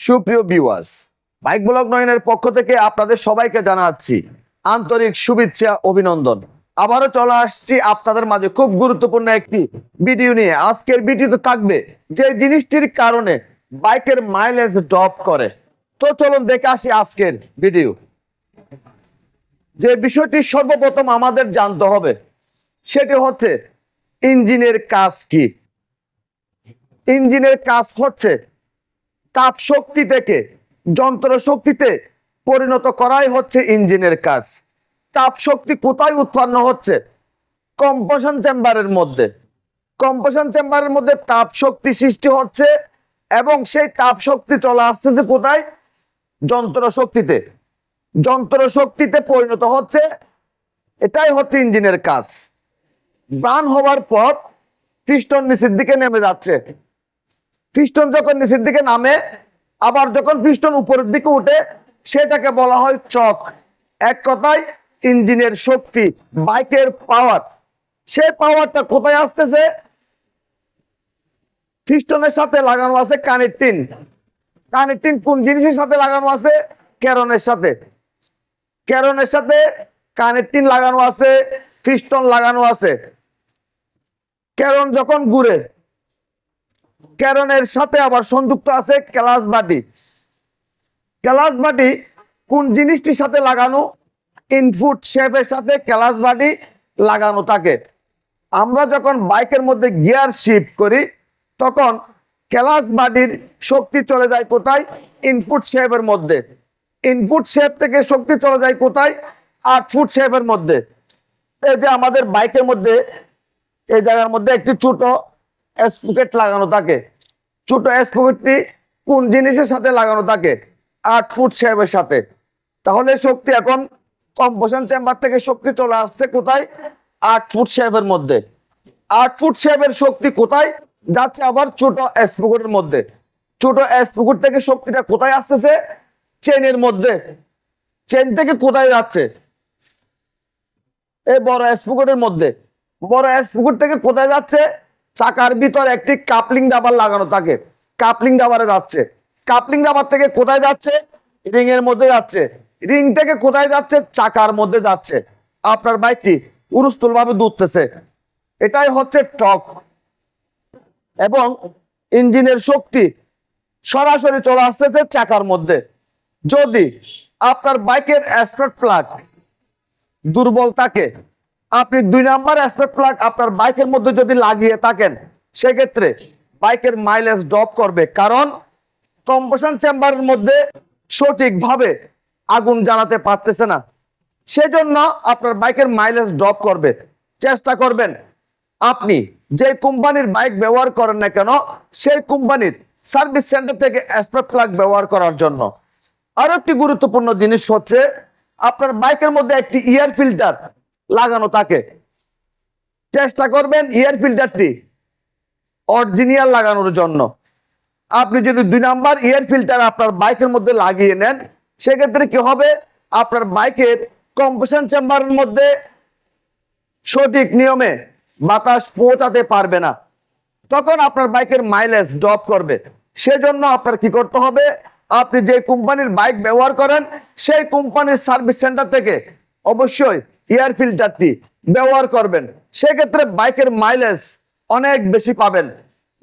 সুপ্রিয় viewers bike blog নয়নের পক্ষ থেকে আপনাদের সবাইকে জানাচ্ছি আন্তরিক শুভেচ্ছা, অভিনন্দন। আবারও চলে আসছি আপনাদের মাঝে খুব গুরুত্বপূর্ণ একটি ভিডিও নিয়ে। আজকের ভিডিওতে থাকবে যে জিনিসটির কারণে বাইকের মাইলেজ ড্রপ করে। তো চলুন দেখে আসি আজকের ভিডিও যে বিষয়টি সর্বপ্রথম আমাদের জানতে হবে, সেটি হচ্ছে ইঞ্জিনের কাজ কি? ইঞ্জিনের কাজ হচ্ছে তাপ শক্তি থেকে, যন্ত্র শক্তিতে পরিণত করাই হচ্ছে ইঞ্জিনের কাজ। তাপ শক্তি কোথায় উৎপন্ন হচ্ছে? কম্পোশন চেম্বারের মধ্যে। কম্পোশন চেম্বারের মধ্যে তাপ শক্তি সৃষ্টি হচ্ছে এবং সেই তাপ শক্তি চলে আসতেছে কোথায়? যন্ত্র শক্তিতে। যন্ত্র শক্তিতে পরিণত হচ্ছে, এটাই হচ্ছে ইঞ্জিনের কাজ। ব্রান হওয়ার পর পিস্টন নিচের দিকে নেমে যাচ্ছে। পিস্টন যখন নিচের দিকে নামে, আবার যখন পিস্টন উপরের দিকে উঠে, সেটাকে বলা হয় চক। এক কথায়, ইঞ্জিনের শক্তি, বাইকের পাওয়ার সে পাওয়ারটা কোথায় আসতেছে? পিস্টনের সাথে লাগানো আছে কানেক্টিন কানেক্টিন কোন জিনিসের সাথে লাগানো আছে? ক্যারনের সাথে। ক্যারনের সাথে কানেক্টিন লাগানো আছে পিস্টন লাগানো আছে। ক্যারন যখন ঘুরে ক্যারনের সাথে আবার সংযুক্ত আছে ক্লাস বাটি। ক্লাস বাটি কোন জিনিসটির সাথে লাগানো? ইনপুট শেপের সাথে ক্লাস বাটি লাগানো থাকে। আমরা যখন বাইকের মধ্যে গিয়ার শিফট করি, তখন ক্লাস বাটির শক্তি চলে যায় কোথায়? ইনপুট শেপের মধ্যে। ইনপুট শেপ থেকে শক্তি চলে যায় কোথায়? আট ফুট শেপের মধ্যে। এই যে আমাদের বাইকের মধ্যে, এই জায়গার মধ্যে একটি ছোট স্পকেট লাগানো থাকে। ছোট স্পকেটটি কোন জিনিসের সাথে লাগানো থাকে? আট ফুট শেপের সাথে। তাহলে শক্তি এখন কম্পোশন চেম্বার থেকে শক্তি চলে আসছে কোথায়? আট ফুট শেপের মধ্যে। আট ফুট শেপের শক্তি কোথায়? যাচ্ছে আবার ছোট স্পকেটের মধ্যে। ছোট স্পকেট থেকে শক্তিটা কোথায় আসতেছে? চেনের মধ্যে। চেন থেকে কোথায় যাচ্ছে? এই বড় স্পুকুটের মধ্যে। বড় স্পুকুট থেকে কোথায় যাচ্ছে? চাকার ভিতর একটি কাপলিং ডাবার লাগানো থাকে। কাপলিং ডাবারে যাচ্ছে। কাপলিং ডাবার থেকে কোথায় যাচ্ছে? রিং এর মধ্যে যাচ্ছে। রিং থেকে কোথায় যাচ্ছে? চাকার মধ্যে যাচ্ছে। আপনার বাইকটি উরুস্থুল ভাবে দুধতেছে। এটাই হচ্ছে টক। এবং ইঞ্জিনের শক্তি সরাসরি চলে আসতেছে চাকার মধ্যে। যদি আপনার বাইকের অ্যাসপেক্ট প্লাগ দুর্বল থাকে আপনি দুই নাম্বার অ্যাসপেক্ট প্লাগ আপনার বাইকের মধ্যে যদি লাগিয়ে থাকেন, সেক্ষেত্রে বাইকের মাইলেজ ড্রপ করবে। কারণ কম্পোশন চেম্বারের মধ্যে সঠিকভাবে আগুন জ্বালাতে পারতেছে না। সেজন্য আপনার বাইকের মাইলেজ ড্রপ করবে। চেষ্টা করবেন, আপনি যে কোম্পানির বাইক ব্যবহার করেন না কেন, সেই কোম্পানির সার্ভিস সেন্টার থেকে অ্যাসপেক্ট প্লাগ ব্যবহার করার জন্য। আরও একটি গুরুত্বপূর্ণ জিনিস হচ্ছে, আপনার বাইকের মধ্যে একটি ইয়ার ফিল্টার লাগানো থাকে। চেষ্টা করবেন এয়ার ফিল্টারটি অরিজিনাল লাগানোর জন্য। আপনি যদি দুই নাম্বার এয়ার ফিল্টার আপনার বাইকের মধ্যে লাগিয়ে নেন, সেক্ষেত্রে কি হবে? আপনার বাইকের কম্পোশন চেম্বারের মধ্যে সঠিক নিয়মে বাতাস পৌঁছাতে পারবে না। তখন আপনার বাইকের মাইলেজ ড্রপ করবে। সেজন্য আপনার কি করতে হবে? আপনি যে কোম্পানির বাইক ব্যবহার করেন, সেই কোম্পানির সার্ভিস সেন্টার থেকে অবশ্যই এয়ার ফিল্টারটি ব্যবহার করবেন। সেক্ষেত্রে বাইকের মাইলেজ অনেক বেশি পাবেন।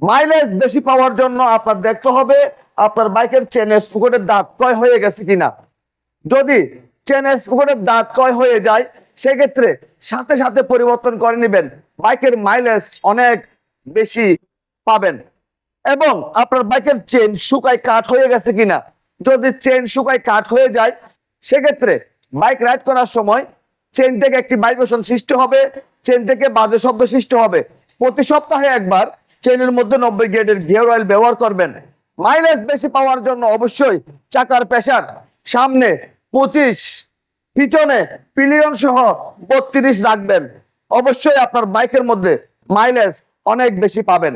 মাইলেজ বেশি পাওয়ার জন্য আপনার দেখতে হবে, আপনার বাইকের চেনের স্পুকেটের দাঁত কয় হয়ে গেছে কিনা। যদি চেনের স্পুকেটের দাঁত কয় হয়ে যায়, সেক্ষেত্রে সাথে সাথে পরিবর্তন করে নেবেন। বাইকের মাইলেজ অনেক বেশি পাবেন। এবং আপনার বাইকের চেন শুকায় কাঠ হয়ে গেছে কিনা। যদি চেন শুকায় কাঠ হয়ে যায়, সেক্ষেত্রে বাইক রাইড করার সময় চেন থেকে একটি ভাইব্রেশন সৃষ্টি হবে চেন থেকে বাজে শব্দ সৃষ্টি হবে। প্রতি সপ্তাহে একবার চেনের মধ্যে নব্বই গ্রেডের গিয়ার অয়েল ব্যবহার করবেন। মাইলেজ বেশি পাওয়ার জন্য অবশ্যই চাকার প্রেসার সামনে পঁচিশ, পিছনে পিলিয়ন সহ বত্রিশ রাখবেন। অবশ্যই আপনার বাইকের মধ্যে মাইলেজ অনেক বেশি পাবেন।